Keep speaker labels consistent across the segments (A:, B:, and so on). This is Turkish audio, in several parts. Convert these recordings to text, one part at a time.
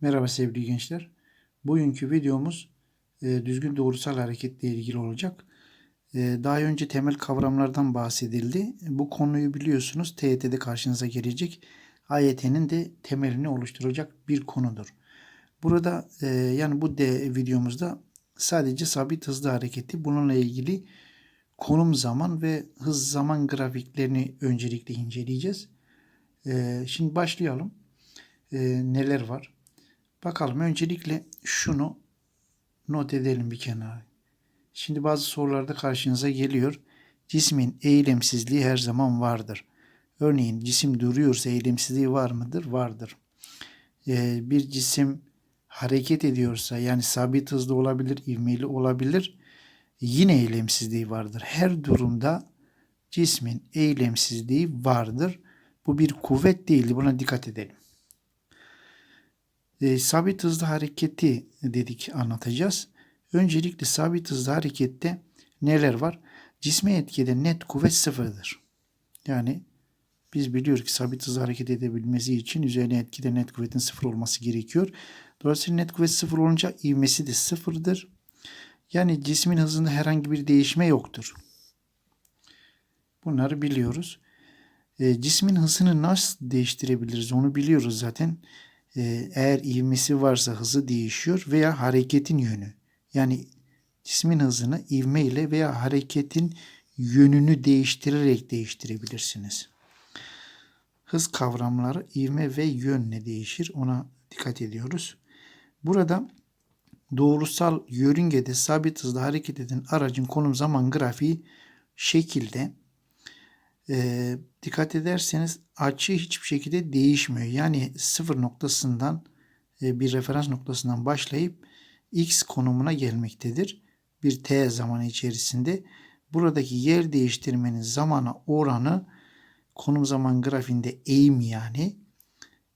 A: Merhaba sevgili gençler. Bugünkü videomuz e, düzgün doğrusal hareketle ilgili olacak. E, daha önce temel kavramlardan bahsedildi. Bu konuyu biliyorsunuz TYT'de karşınıza gelecek. AYT'nin de temelini oluşturacak bir konudur. Burada e, yani bu de videomuzda sadece sabit hızlı hareketi bununla ilgili konum zaman ve hız zaman grafiklerini öncelikle inceleyeceğiz. E, şimdi başlayalım. E, neler var? Bakalım öncelikle şunu not edelim bir kenara. Şimdi bazı sorularda karşınıza geliyor. Cismin eylemsizliği her zaman vardır. Örneğin cisim duruyorsa eylemsizliği var mıdır? Vardır. Ee, bir cisim hareket ediyorsa yani sabit hızlı olabilir, ivmeli olabilir. Yine eylemsizliği vardır. Her durumda cismin eylemsizliği vardır. Bu bir kuvvet değildi. Buna dikkat edelim. E, sabit hızlı hareketi dedik anlatacağız. Öncelikle sabit hızlı harekette neler var? Cisme etkide net kuvvet sıfırdır. Yani biz biliyoruz ki sabit hızlı hareket edebilmesi için üzerine etkide net kuvvetin sıfır olması gerekiyor. Dolayısıyla net kuvvet sıfır olunca ivmesi de sıfırdır. Yani cismin hızında herhangi bir değişme yoktur. Bunları biliyoruz. E, cismin hızını nasıl değiştirebiliriz onu biliyoruz zaten. E, eğer ivmesi varsa hızı değişiyor veya hareketin yönü. Yani cismin hızını ivme ile veya hareketin yönünü değiştirerek değiştirebilirsiniz. Hız kavramları ivme ve yönle değişir. Ona dikkat ediyoruz. Burada doğrusal yörüngede sabit hızla hareket eden aracın konum zaman grafiği şekilde e, dikkat ederseniz açı hiçbir şekilde değişmiyor. Yani sıfır noktasından e, bir referans noktasından başlayıp x konumuna gelmektedir. Bir t zamanı içerisinde buradaki yer değiştirmenin zamana oranı konum zaman grafiğinde eğim yani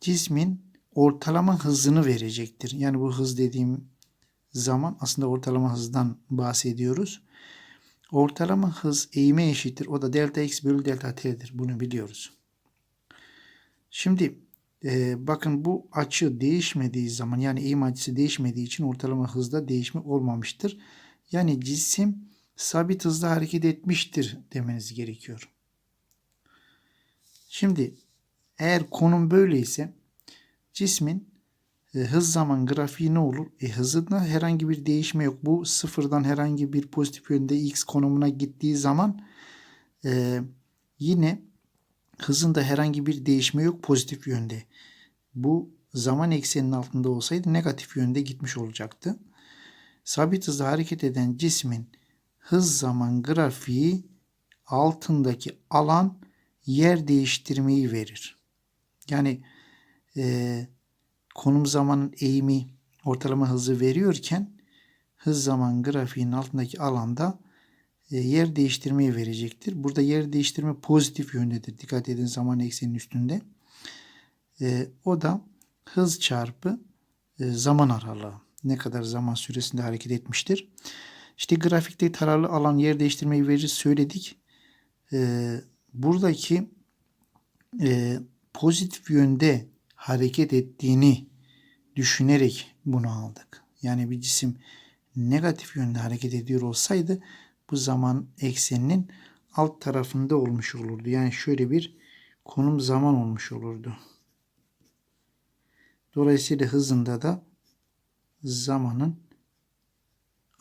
A: cismin ortalama hızını verecektir. Yani bu hız dediğim zaman aslında ortalama hızdan bahsediyoruz. Ortalama hız eğime eşittir. O da delta x bölü delta t'dir. Bunu biliyoruz. Şimdi e, bakın bu açı değişmediği zaman yani eğim açısı değişmediği için ortalama hızda değişme olmamıştır. Yani cisim sabit hızda hareket etmiştir demeniz gerekiyor. Şimdi eğer konum böyleyse cismin hız zaman grafiği ne olur? E, hızında herhangi bir değişme yok. Bu sıfırdan herhangi bir pozitif yönde x konumuna gittiği zaman e, yine hızında herhangi bir değişme yok pozitif yönde. Bu zaman ekseninin altında olsaydı negatif yönde gitmiş olacaktı. Sabit hızla hareket eden cismin hız zaman grafiği altındaki alan yer değiştirmeyi verir. Yani e, konum zamanın eğimi ortalama hızı veriyorken hız zaman grafiğinin altındaki alanda e, yer değiştirmeyi verecektir. Burada yer değiştirme pozitif yöndedir. Dikkat edin zaman ekseninin üstünde. E, o da hız çarpı e, zaman aralığı. Ne kadar zaman süresinde hareket etmiştir. İşte grafikte taralı alan yer değiştirmeyi verir söyledik. buradaki pozitif yönde hareket ettiğini düşünerek bunu aldık. Yani bir cisim negatif yönde hareket ediyor olsaydı bu zaman ekseninin alt tarafında olmuş olurdu. Yani şöyle bir konum zaman olmuş olurdu. Dolayısıyla hızında da zamanın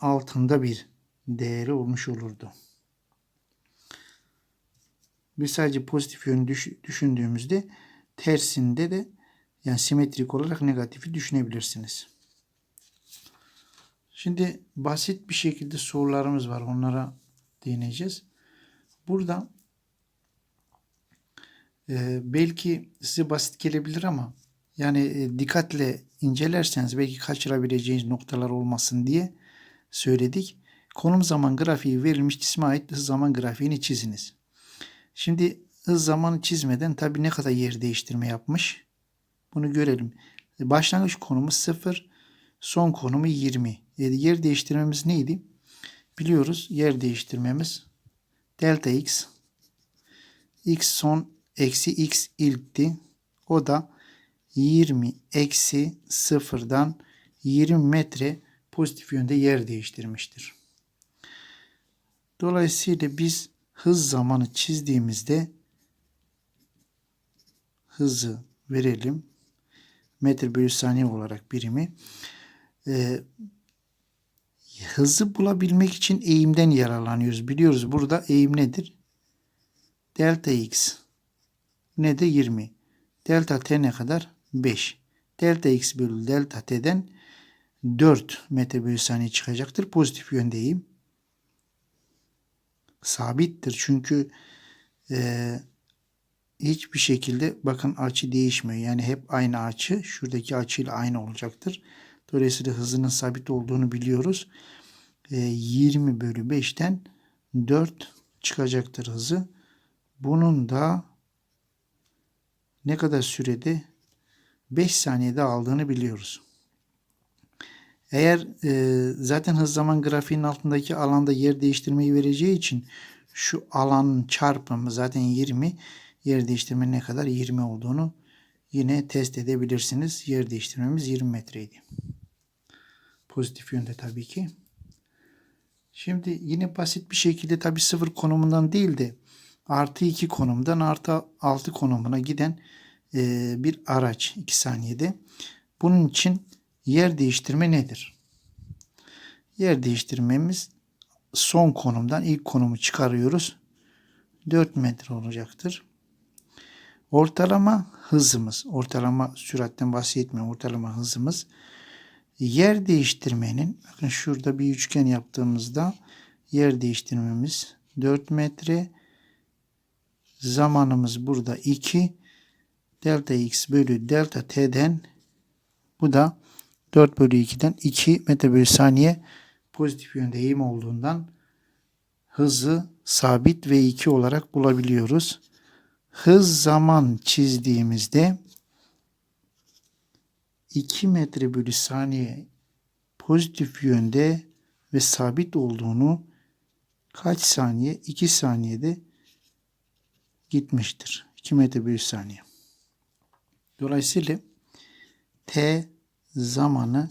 A: altında bir değeri olmuş olurdu. Biz sadece pozitif yönü düşündüğümüzde tersinde de yani simetrik olarak negatifi düşünebilirsiniz. Şimdi basit bir şekilde sorularımız var. Onlara değineceğiz. Burada e, belki size basit gelebilir ama yani e, dikkatle incelerseniz belki kaçırabileceğiniz noktalar olmasın diye söyledik. Konum zaman grafiği verilmiş cisme ait hız zaman grafiğini çiziniz. Şimdi hız zamanı çizmeden tabi ne kadar yer değiştirme yapmış bunu görelim. Başlangıç konumu 0, son konumu 20. E, yer değiştirmemiz neydi? Biliyoruz yer değiştirmemiz delta x x son eksi x ilkti. O da 20 eksi sıfırdan 20 metre pozitif yönde yer değiştirmiştir. Dolayısıyla biz hız zamanı çizdiğimizde hızı verelim. Metre bölü saniye olarak birimi. Ee, hızı bulabilmek için eğimden yararlanıyoruz. Biliyoruz burada eğim nedir? Delta x ne de 20. Delta t ne kadar? 5. Delta x bölü delta t'den 4 metre bölü saniye çıkacaktır. Pozitif yönde eğim. Sabittir. Çünkü e, hiçbir şekilde bakın açı değişmiyor. Yani hep aynı açı. Şuradaki açıyla aynı olacaktır. Dolayısıyla hızının sabit olduğunu biliyoruz. E, 20 bölü 5'ten 4 çıkacaktır hızı. Bunun da ne kadar sürede 5 saniyede aldığını biliyoruz. Eğer e, zaten hız zaman grafiğinin altındaki alanda yer değiştirmeyi vereceği için şu alanın çarpımı zaten 20 yer değiştirme ne kadar 20 olduğunu yine test edebilirsiniz. Yer değiştirmemiz 20 metreydi. Pozitif yönde tabii ki. Şimdi yine basit bir şekilde tabii sıfır konumundan değil de artı 2 konumdan artı 6 konumuna giden e, bir araç 2 saniyede. Bunun için yer değiştirme nedir? Yer değiştirmemiz son konumdan ilk konumu çıkarıyoruz. 4 metre olacaktır. Ortalama hızımız, ortalama süratten bahsetmiyorum, ortalama hızımız yer değiştirmenin, bakın şurada bir üçgen yaptığımızda yer değiştirmemiz 4 metre, zamanımız burada 2, delta x bölü delta t'den bu da 4 bölü 2'den 2 metre bölü saniye pozitif yönde eğim olduğundan hızı sabit ve 2 olarak bulabiliyoruz. Hız zaman çizdiğimizde 2 metre bölü saniye pozitif yönde ve sabit olduğunu kaç saniye? 2 saniyede gitmiştir. 2 metre bölü saniye. Dolayısıyla t zamanı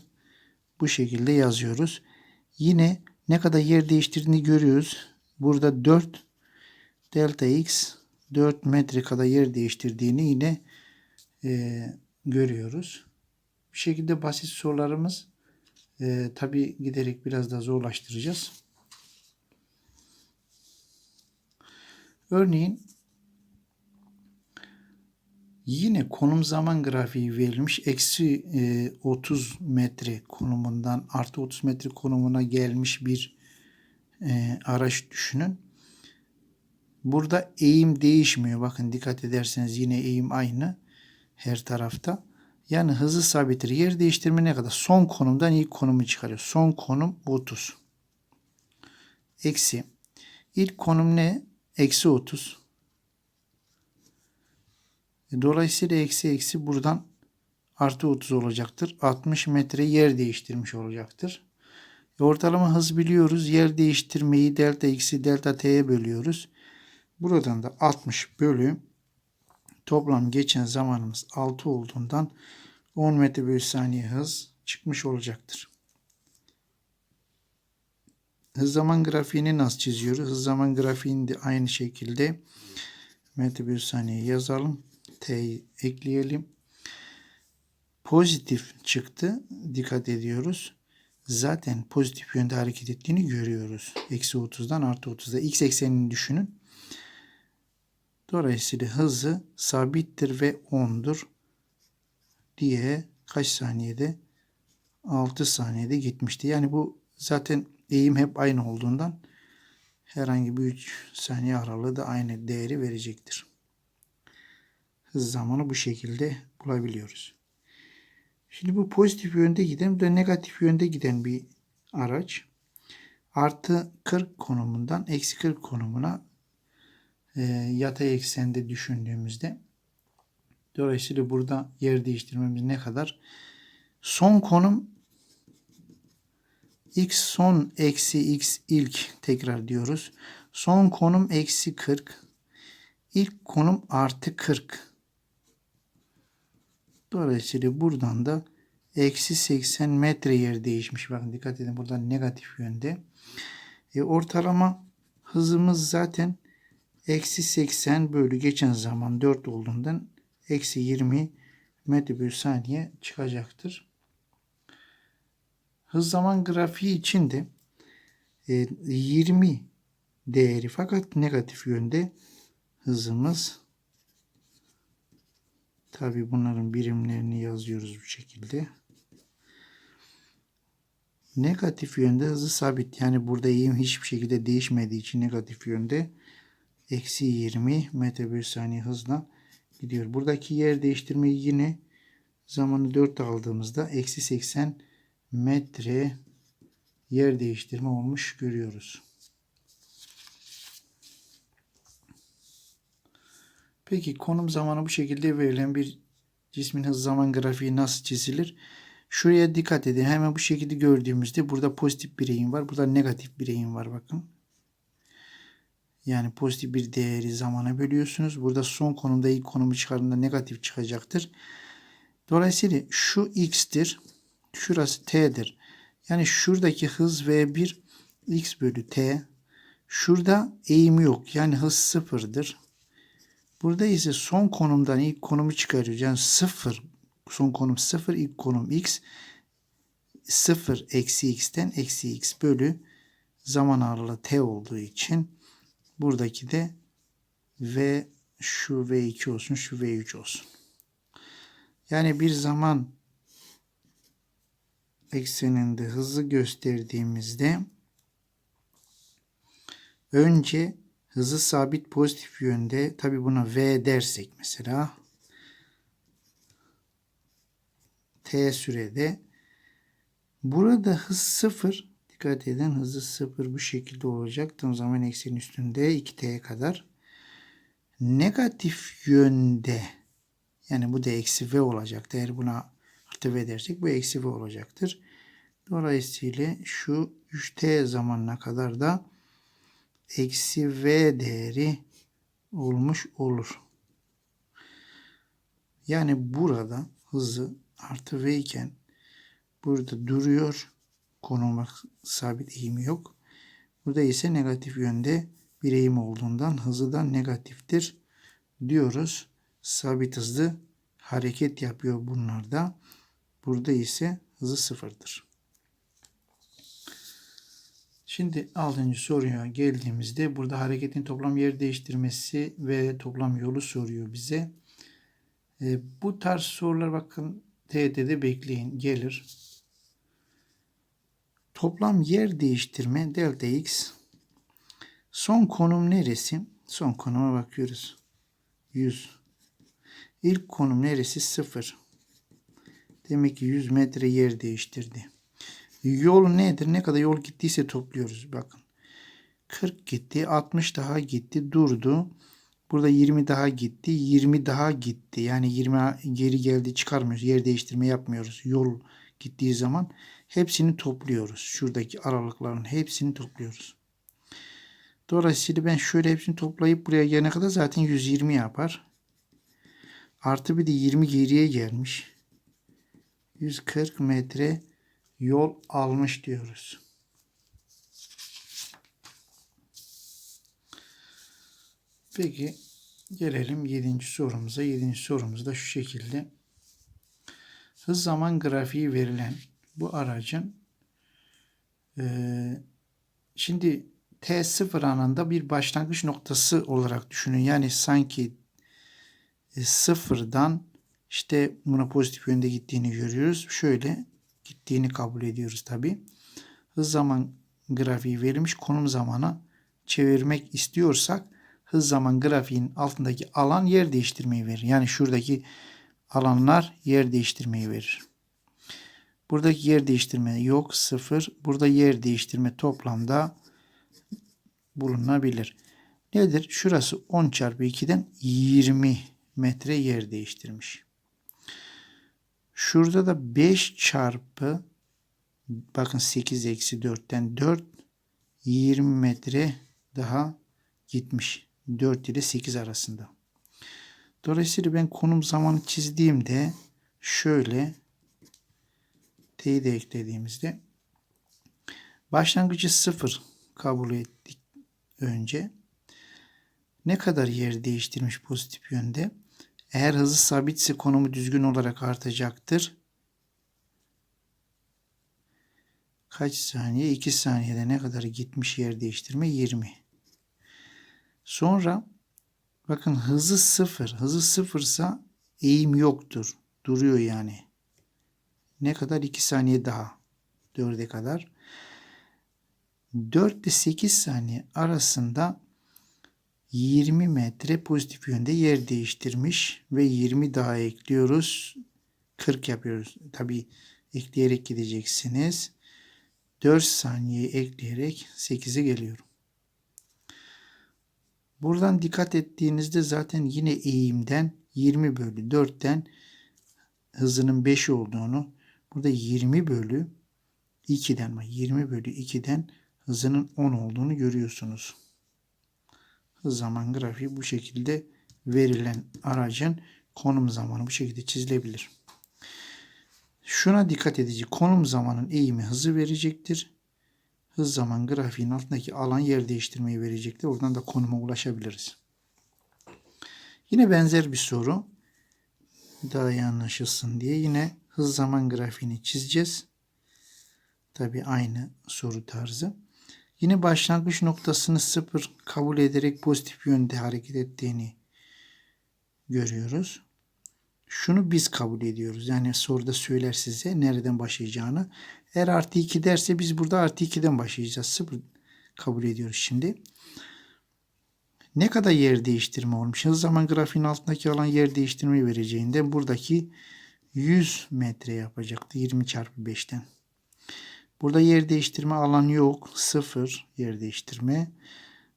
A: bu şekilde yazıyoruz. Yine ne kadar yer değiştirdiğini görüyoruz. Burada 4 delta x 4 metre kadar yer değiştirdiğini yine e, görüyoruz. Bir şekilde basit sorularımız e, tabi giderek biraz daha zorlaştıracağız. Örneğin Yine konum zaman grafiği verilmiş. Eksi 30 e, metre konumundan artı 30 metre konumuna gelmiş bir e, araç düşünün. Burada eğim değişmiyor. Bakın dikkat ederseniz yine eğim aynı her tarafta. Yani hızı sabittir. Yer değiştirme ne kadar? Son konumdan ilk konumu çıkarıyor. Son konum 30. Eksi. İlk konum ne? Eksi 30. E, dolayısıyla eksi eksi buradan artı 30 olacaktır. 60 metre yer değiştirmiş olacaktır. E ortalama hız biliyoruz. Yer değiştirmeyi delta x'i delta t'ye bölüyoruz. Buradan da 60 bölü toplam geçen zamanımız 6 olduğundan 10 metre bölü saniye hız çıkmış olacaktır. Hız zaman grafiğini nasıl çiziyoruz? Hız zaman grafiğini de aynı şekilde metre bölü saniye yazalım. T'yi ekleyelim. Pozitif çıktı. Dikkat ediyoruz. Zaten pozitif yönde hareket ettiğini görüyoruz. Eksi 30'dan artı 30'da. X eksenini düşünün. Dolayısıyla hızı sabittir ve 10'dur diye kaç saniyede? 6 saniyede gitmişti. Yani bu zaten eğim hep aynı olduğundan herhangi bir 3 saniye aralığı da aynı değeri verecektir hız zamanı bu şekilde bulabiliyoruz. Şimdi bu pozitif yönde giden bu da negatif yönde giden bir araç. Artı 40 konumundan eksi 40 konumuna e, yatay eksende düşündüğümüzde dolayısıyla burada yer değiştirmemiz ne kadar? Son konum x son eksi x ilk tekrar diyoruz. Son konum eksi 40. İlk konum artı 40. Dolayısıyla buradan da eksi 80 metre yer değişmiş. Bakın dikkat edin burada negatif yönde. E, ortalama hızımız zaten eksi 80 bölü geçen zaman 4 olduğundan eksi 20 metre bölü saniye çıkacaktır. Hız zaman grafiği için de e, 20 değeri fakat negatif yönde hızımız tabi bunların birimlerini yazıyoruz bu şekilde. Negatif yönde hızı sabit. Yani burada eğim hiçbir şekilde değişmediği için negatif yönde eksi 20 metre bölü saniye hızla gidiyor. Buradaki yer değiştirmeyi yine zamanı 4 aldığımızda eksi 80 metre yer değiştirme olmuş görüyoruz. Peki konum zamanı bu şekilde verilen bir cismin hız zaman grafiği nasıl çizilir? Şuraya dikkat edin. Hemen bu şekilde gördüğümüzde burada pozitif bir eğim var. Burada negatif bir eğim var bakın. Yani pozitif bir değeri zamana bölüyorsunuz. Burada son konumda ilk konumu çıkardığında negatif çıkacaktır. Dolayısıyla şu x'tir. Şurası t'dir. Yani şuradaki hız v1 x bölü t. Şurada eğim yok. Yani hız sıfırdır. Burada ise son konumdan ilk konumu çıkarıyoruz. Yani sıfır. Son konum sıfır. ilk konum x. Sıfır eksi x'ten eksi x bölü zaman aralığı t olduğu için buradaki de v şu v2 olsun şu v3 olsun. Yani bir zaman ekseninde hızı gösterdiğimizde önce hızı sabit pozitif yönde tabi buna v dersek mesela t sürede burada hız sıfır dikkat edin hızı sıfır bu şekilde olacak tam zaman eksenin üstünde 2t'ye kadar negatif yönde yani bu da eksi v olacak eğer buna artı v dersek bu eksi v olacaktır dolayısıyla şu 3t zamanına kadar da eksi v değeri olmuş olur. Yani burada hızı artı v iken burada duruyor. Konuma sabit eğimi yok. Burada ise negatif yönde bir eğim olduğundan hızı da negatiftir diyoruz. Sabit hızlı hareket yapıyor bunlarda. Burada ise hızı sıfırdır. Şimdi 6. soruya geldiğimizde burada hareketin toplam yer değiştirmesi ve toplam yolu soruyor bize. E, bu tarz sorular bakın TET'de bekleyin gelir. Toplam yer değiştirme delta x. Son konum neresi? Son konuma bakıyoruz. 100. İlk konum neresi? 0. Demek ki 100 metre yer değiştirdi. Yol nedir? Ne kadar yol gittiyse topluyoruz. Bakın. 40 gitti. 60 daha gitti. Durdu. Burada 20 daha gitti. 20 daha gitti. Yani 20 geri geldi çıkarmıyoruz. Yer değiştirme yapmıyoruz. Yol gittiği zaman hepsini topluyoruz. Şuradaki aralıkların hepsini topluyoruz. Dolayısıyla ben şöyle hepsini toplayıp buraya gelene kadar zaten 120 yapar. Artı bir de 20 geriye gelmiş. 140 metre yol almış diyoruz. Peki gelelim 7. sorumuza. 7. sorumuz da şu şekilde. Hız zaman grafiği verilen bu aracın e, şimdi T0 anında bir başlangıç noktası olarak düşünün. Yani sanki e, sıfırdan işte buna pozitif yönde gittiğini görüyoruz. Şöyle gittiğini kabul ediyoruz tabi. Hız zaman grafiği verilmiş konum zamana çevirmek istiyorsak hız zaman grafiğin altındaki alan yer değiştirmeyi verir. Yani şuradaki alanlar yer değiştirmeyi verir. Buradaki yer değiştirme yok sıfır. Burada yer değiştirme toplamda bulunabilir. Nedir? Şurası 10 çarpı 2'den 20 metre yer değiştirmiş. Şurada da 5 çarpı bakın 8 eksi 4'ten 4 20 metre daha gitmiş. 4 ile 8 arasında. Dolayısıyla ben konum zamanı çizdiğimde şöyle t'yi de eklediğimizde başlangıcı sıfır kabul ettik önce. Ne kadar yer değiştirmiş pozitif yönde? Eğer hızı sabitse konumu düzgün olarak artacaktır. Kaç saniye? 2 saniyede ne kadar gitmiş yer değiştirme? 20. Sonra bakın hızı sıfır. Hızı sıfırsa eğim yoktur. Duruyor yani. Ne kadar? 2 saniye daha. 4'e kadar. 4 ile 8 saniye arasında 20 metre pozitif yönde yer değiştirmiş ve 20 daha ekliyoruz. 40 yapıyoruz. Tabi ekleyerek gideceksiniz. 4 saniye ekleyerek 8'e geliyorum. Buradan dikkat ettiğinizde zaten yine eğimden 20 bölü 4'ten hızının 5 olduğunu burada 20 bölü 2'den 20 bölü 2'den hızının 10 olduğunu görüyorsunuz. Hız zaman grafiği bu şekilde verilen aracın konum zamanı bu şekilde çizilebilir. Şuna dikkat edici. Konum zamanın eğimi hızı verecektir. Hız zaman grafiğin altındaki alan yer değiştirmeyi verecektir. Oradan da konuma ulaşabiliriz. Yine benzer bir soru. Daha iyi anlaşılsın diye yine hız zaman grafiğini çizeceğiz. Tabi aynı soru tarzı. Yine başlangıç noktasını sıfır kabul ederek pozitif yönde hareket ettiğini görüyoruz. Şunu biz kabul ediyoruz. Yani soruda söyler size nereden başlayacağını. Eğer artı 2 derse biz burada artı 2'den başlayacağız. Sıfır kabul ediyoruz şimdi. Ne kadar yer değiştirme olmuş? Hız zaman grafiğin altındaki alan yer değiştirmeyi vereceğinden buradaki 100 metre yapacaktı 20 çarpı 5'ten. Burada yer değiştirme alanı yok. Sıfır yer değiştirme.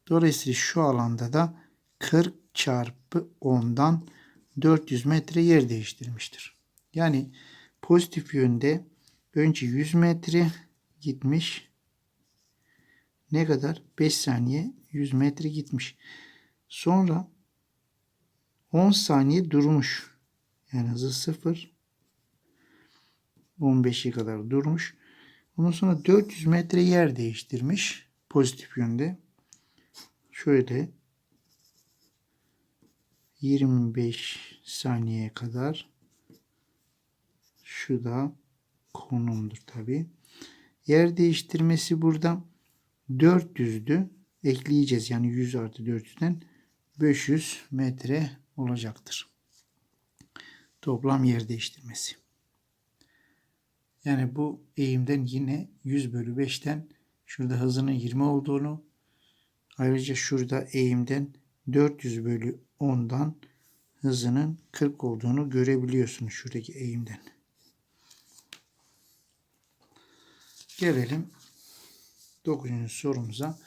A: Dolayısıyla şu alanda da 40 çarpı 10'dan 400 metre yer değiştirmiştir. Yani pozitif yönde önce 100 metre gitmiş. Ne kadar? 5 saniye 100 metre gitmiş. Sonra 10 saniye durmuş. Yani hızı 0. 15'e kadar durmuş. Ondan sonra 400 metre yer değiştirmiş. Pozitif yönde. Şöyle 25 saniyeye kadar şu da konumdur tabi. Yer değiştirmesi burada 400'dü. Ekleyeceğiz yani 100 artı 400'den 500 metre olacaktır. Toplam yer değiştirmesi. Yani bu eğimden yine 100 bölü 5'ten şurada hızının 20 olduğunu ayrıca şurada eğimden 400 bölü 10'dan hızının 40 olduğunu görebiliyorsunuz şuradaki eğimden. Gelelim 9. sorumuza.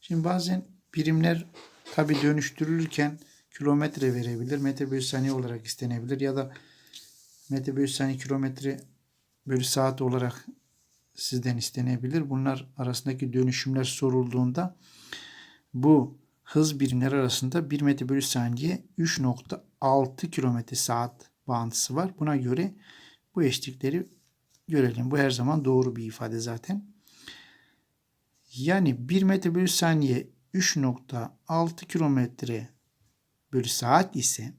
A: Şimdi bazen birimler tabi dönüştürülürken kilometre verebilir. Metre bölü saniye olarak istenebilir ya da metre bölü saniye kilometre bölü saat olarak sizden istenebilir. Bunlar arasındaki dönüşümler sorulduğunda bu hız birimleri arasında 1 metre bölü saniye 3.6 kilometre saat bağıntısı var. Buna göre bu eşlikleri görelim. Bu her zaman doğru bir ifade zaten. Yani 1 metre bölü saniye 3.6 kilometre bölü saat ise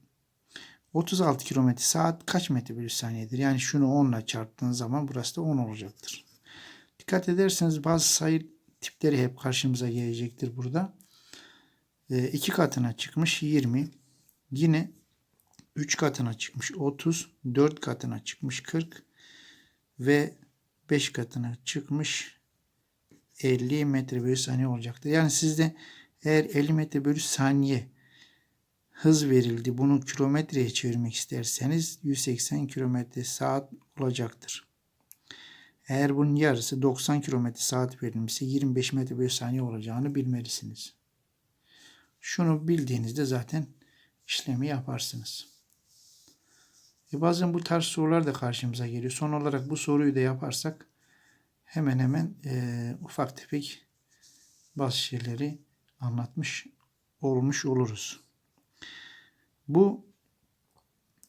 A: 36 kilometre saat kaç metre bölü saniyedir? Yani şunu 10 ile çarptığın zaman burası da 10 olacaktır. Dikkat ederseniz bazı sayı tipleri hep karşımıza gelecektir burada. E, katına çıkmış 20. Yine 3 katına çıkmış 30. 4 katına çıkmış 40. Ve 5 katına çıkmış 50 metre bölü saniye olacaktır. Yani sizde eğer 50 metre bölü saniye hız verildi. Bunu kilometreye çevirmek isterseniz 180 kilometre saat olacaktır. Eğer bunun yarısı 90 kilometre saat verilmişse 25 metre bölü saniye olacağını bilmelisiniz. Şunu bildiğinizde zaten işlemi yaparsınız. E bazen bu tarz sorular da karşımıza geliyor. Son olarak bu soruyu da yaparsak hemen hemen e, ufak tefek bazı şeyleri anlatmış olmuş oluruz. Bu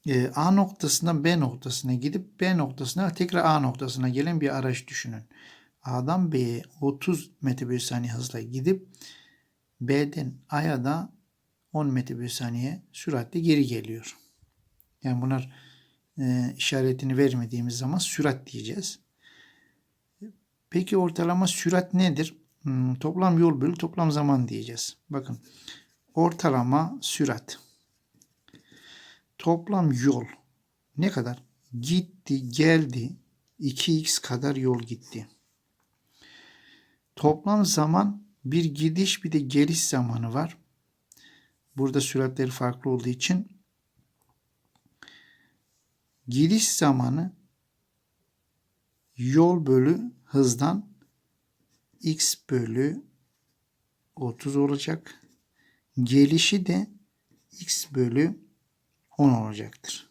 A: e, A noktasından B noktasına gidip B noktasına tekrar A noktasına gelen bir araç düşünün. A'dan B'ye 30 metre saniye hızla gidip B'den A'ya da 10 metre saniye süratle geri geliyor. Yani bunlar e, işaretini vermediğimiz zaman sürat diyeceğiz. Peki ortalama sürat nedir? Hmm, toplam yol bölü toplam zaman diyeceğiz. Bakın ortalama sürat. Toplam yol ne kadar? Gitti, geldi. 2x kadar yol gitti. Toplam zaman bir gidiş bir de geliş zamanı var. Burada süratleri farklı olduğu için gidiş zamanı yol bölü hızdan x bölü 30 olacak. Gelişi de x bölü 10 olacaktır.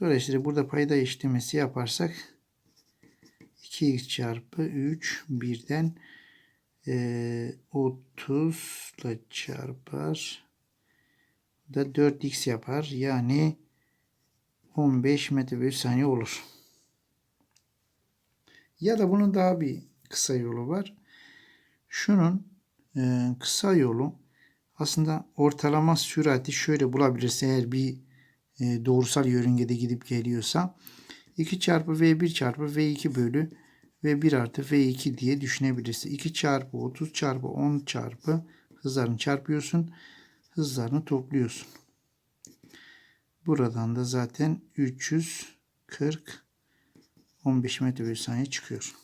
A: Dolayısıyla burada payda işlemesi yaparsak 2x çarpı 3 birden e, 30 ile çarpar da 4x yapar. Yani 15 metre bölü saniye olur. Ya da bunun daha bir kısa yolu var. Şunun e, kısa yolu aslında ortalama sürati şöyle bulabilirse eğer bir e, doğrusal yörüngede gidip geliyorsa 2 çarpı V1 çarpı V2 bölü V1 artı V2 diye düşünebilirsin. 2 çarpı 30 çarpı 10 çarpı hızlarını çarpıyorsun. Hızlarını topluyorsun. Buradan da zaten 340 15 metre bölü saniye çıkıyor.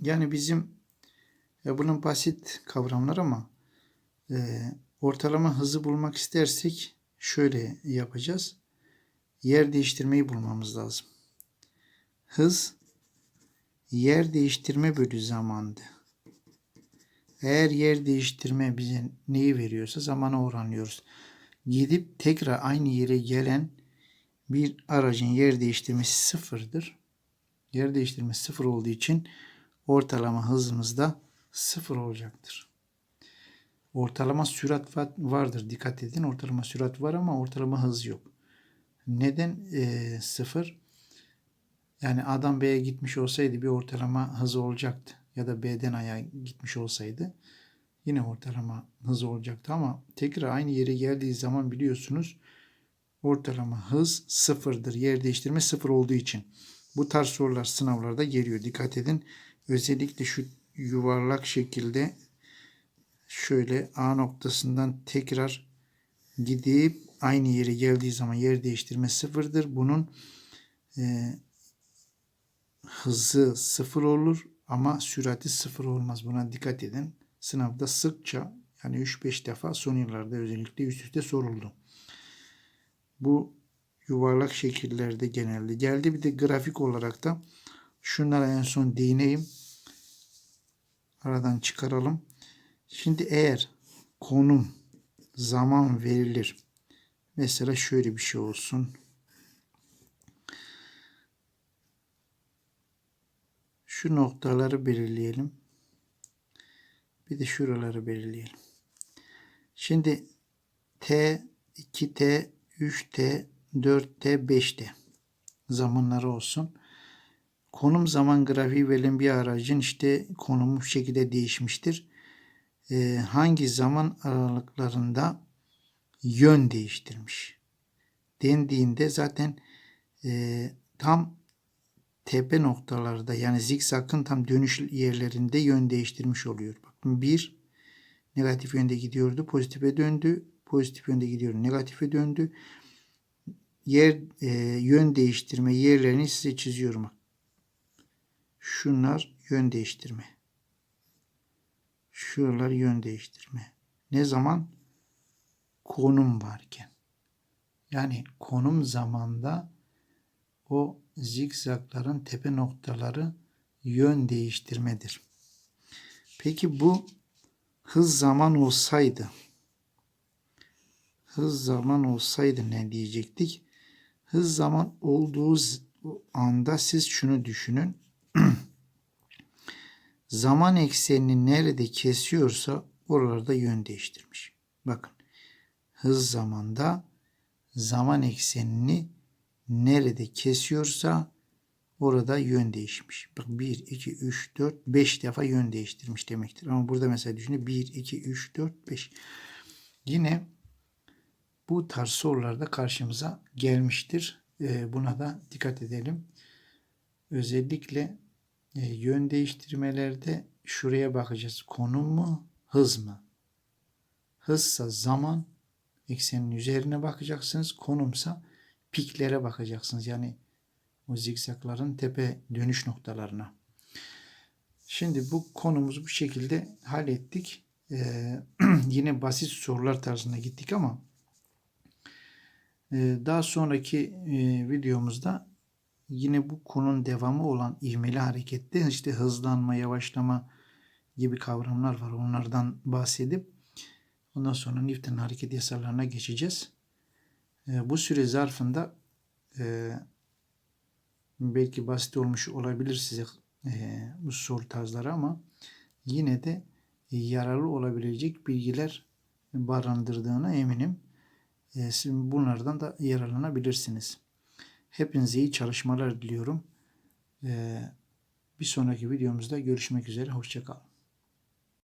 A: Yani bizim ya bunun basit kavramlar ama e, ortalama hızı bulmak istersek şöyle yapacağız. Yer değiştirmeyi bulmamız lazım. Hız yer değiştirme bölü zamandı. Eğer yer değiştirme bize neyi veriyorsa zamana oranlıyoruz. Gidip tekrar aynı yere gelen bir aracın yer değiştirmesi sıfırdır. Yer değiştirmesi sıfır olduğu için ortalama hızımız da sıfır olacaktır. Ortalama sürat vardır. Dikkat edin. Ortalama sürat var ama ortalama hız yok. Neden e, sıfır? Yani adam B'ye gitmiş olsaydı bir ortalama hızı olacaktı. Ya da B'den A'ya gitmiş olsaydı yine ortalama hızı olacaktı. Ama tekrar aynı yere geldiği zaman biliyorsunuz ortalama hız sıfırdır. Yer değiştirme sıfır olduğu için. Bu tarz sorular sınavlarda geliyor. Dikkat edin. Özellikle şu yuvarlak şekilde şöyle A noktasından tekrar gidip aynı yere geldiği zaman yer değiştirme sıfırdır. Bunun e, hızı sıfır olur ama sürati sıfır olmaz. Buna dikkat edin. Sınavda sıkça yani 3-5 defa son yıllarda özellikle üst üste soruldu. Bu yuvarlak şekillerde genelde geldi. Bir de grafik olarak da şunlara en son değineyim. Aradan çıkaralım. Şimdi eğer konum zaman verilir. Mesela şöyle bir şey olsun. Şu noktaları belirleyelim. Bir de şuraları belirleyelim. Şimdi T, 2T, 3T, 4T, 5T zamanları olsun. Konum zaman grafiği verilen bir aracın işte konumu bu şekilde değişmiştir. Ee, hangi zaman aralıklarında yön değiştirmiş dendiğinde zaten e, tam tepe noktalarda yani zikzakın tam dönüş yerlerinde yön değiştirmiş oluyor. Bakın bir negatif yönde gidiyordu, pozitife döndü, pozitif yönde gidiyor, negatife döndü. Yer e, yön değiştirme yerlerini size çiziyorum. Şunlar yön değiştirme. Şuralar yön değiştirme. Ne zaman? Konum varken. Yani konum zamanda o zikzakların tepe noktaları yön değiştirmedir. Peki bu hız zaman olsaydı hız zaman olsaydı ne diyecektik? Hız zaman olduğu anda siz şunu düşünün. zaman eksenini nerede kesiyorsa oralarda yön değiştirmiş. Bakın hız zamanda zaman eksenini nerede kesiyorsa orada yön değişmiş. Bak 1, 2, 3, 4, 5 defa yön değiştirmiş demektir. Ama burada mesela düşünün 1, 2, 3, 4, 5. Yine bu tarz sorularda karşımıza gelmiştir. Ee, Buna da dikkat edelim. Özellikle e, yön değiştirmelerde şuraya bakacağız. Konum mu, hız mı? Hızsa zaman eksenin üzerine bakacaksınız. Konumsa piklere bakacaksınız. Yani o zikzakların tepe dönüş noktalarına. Şimdi bu konumuzu bu şekilde hallettik. Ee, yine basit sorular tarzına gittik ama e, daha sonraki e, videomuzda yine bu konunun devamı olan ivmeli harekette işte hızlanma, yavaşlama gibi kavramlar var. Onlardan bahsedip ondan sonra Newton'un hareket yasalarına geçeceğiz. E, bu süre zarfında e, belki basit olmuş olabilir size e, bu soru tarzları ama yine de yararlı olabilecek bilgiler barındırdığına eminim. E, siz bunlardan da yararlanabilirsiniz. Hepinize iyi çalışmalar diliyorum. E, bir sonraki videomuzda görüşmek üzere. Hoşçakalın.